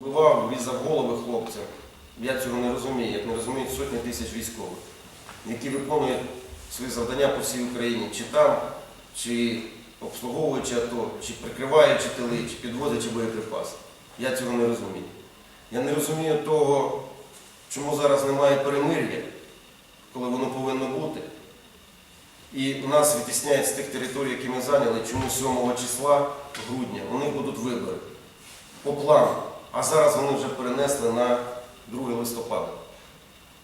Вбивав, різав голови хлопцям. Я цього не розумію, як не розуміють сотні тисяч військових, які виконують свої завдання по всій Україні, чи там, чи обслуговуючи АТО, чи прикриваючи тили, чи підвозячи боєприпаси. Я цього не розумію. Я не розумію того, чому зараз немає перемир'я, коли воно повинно бути. І нас відтісняють з тих територій, які ми зайняли, чому 7 числа грудня них будуть вибори по плану. А зараз вони вже перенесли на 2 листопада.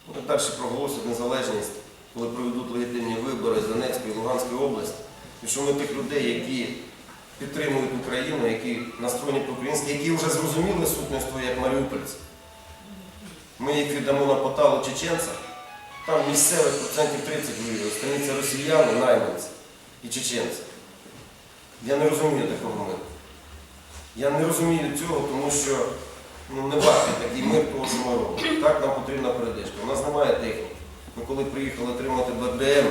Вони далі проголосять незалежність, коли проведуть легітимні вибори з Донецької і Луганської області. І що ми тих людей, які підтримують Україну, які настроєні по-українськи, які вже зрозуміли сутність того, як маріупольці. Ми їх віддамо на поталу чеченцям, там місцевих процентів 30 воює, останні росіяни, найманці і чеченці. Я не розумію такого миру. Я не розумію цього, тому що ну, не вартий такий мир того, що ми робимо. Так нам потрібна передишка. У нас немає техніки. Ми коли приїхали отримати БДМ,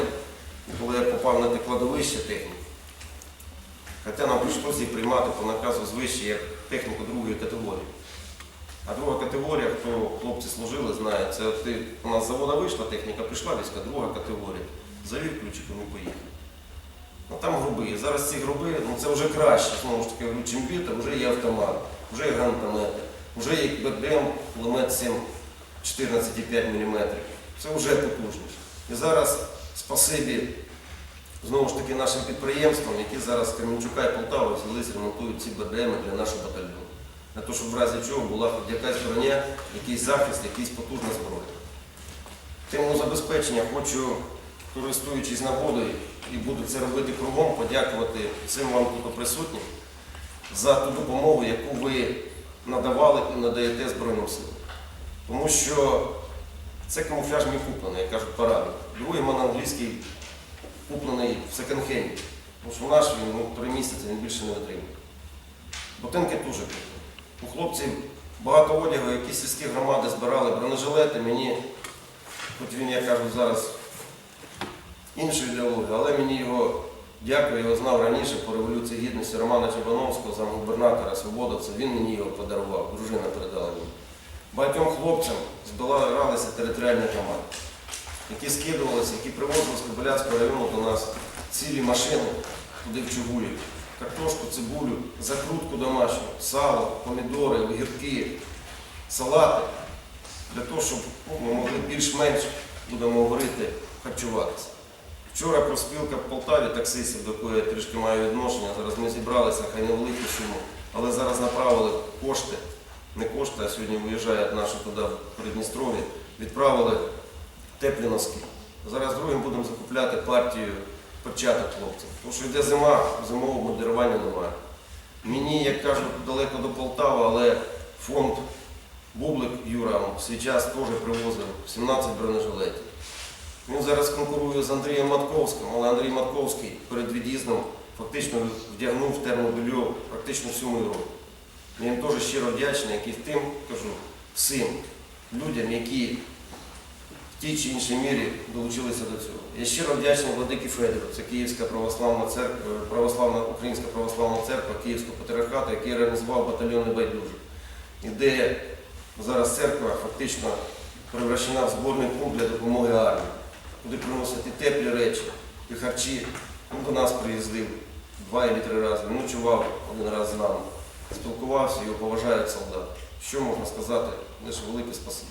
коли я попав на те кладовище техніки, хоча нам прийшлося їх приймати по наказу звище як техніку другої категорії. А друга категорія, хто хлопці служили, знає, це ти, у нас з завода вийшла техніка, прийшла війська, друга категорія. Завів ключиком і там груби. І зараз ці груби, ну це вже краще, знову ж таки, чим біта, вже є автомат, вже є гранатомети, вже є БДМ, кулемет 7, 14,5 мм. Це вже потужніше. І зараз спасибі знову ж таки нашим підприємствам, які зараз Кременчука і Полтави взялись, ремонтують ці БДМ для нашого батальйону. Для того, щоб в разі чого була хоч якась броня, якийсь захист, якась потужна зброя. Тему забезпечення хочу, користуючись нагодою, і буду це робити кругом, подякувати всім вам тут присутнім за ту допомогу, яку ви надавали і надаєте Збройним силам. Тому що це камуфляж мій куплений, як кажуть, парадний. Другий в мене англійський куплений в секонд-хенді. Тому що наш він ну, три місяці він більше не витримує. Ботинки теж куплені. У хлопців багато одягу, які сільські громади збирали бронежилети, мені, хоч він, як кажуть, зараз іншу ідеологію, але мені його, дякую, його знав раніше по Революції Гідності Романа Чебановського, замгубернатора Свободовця, він мені його подарував, дружина передала мені. Багатьом хлопцям збиралися територіальні громади, які скидувалися, які привозили з Кобиляцького району до нас цілі машини туди в Чугуїв. Картошку, цибулю, закрутку домашню, сало, помідори, огірки, салати, для того, щоб ну, ми могли більш-менш, будемо говорити, харчуватися. Вчора профспілка в Полтаві таксистів, до якої я трішки маю відношення, зараз ми зібралися, хай невелику суму, але зараз направили кошти, не кошти, а сьогодні виїжджають наші туди в Придністров'я, відправили теплі носки. Зараз другим будемо закупляти партію перчаток хлопців. Тому що йде зима, зимового модерування немає. Мені, як кажуть, далеко до Полтави, але фонд Бублик Юра свій час теж привозив 17 бронежилетів. Він зараз конкурує з Андрієм Матковським, але Андрій Матковський перед від'їздом фактично вдягнув термобельов практично всю роботу. Я їм теж щиро вдячний, як і тим, кажу, всім людям, які в тій чи іншій мірі долучилися до цього. Я щиро вдячний Владикі Федору, це Київська православна церква, православна, Українська православна церква Київського патріархату, який організував батальйон Небайдужих. І де зараз церква фактично превращена в зборний пункт для допомоги армії, куди приносять і теплі речі, і харчі. Він до нас приїздив два або три рази, він ночував один раз з нами, спілкувався, його поважають солдат. Що можна сказати? Лише велике спасибі.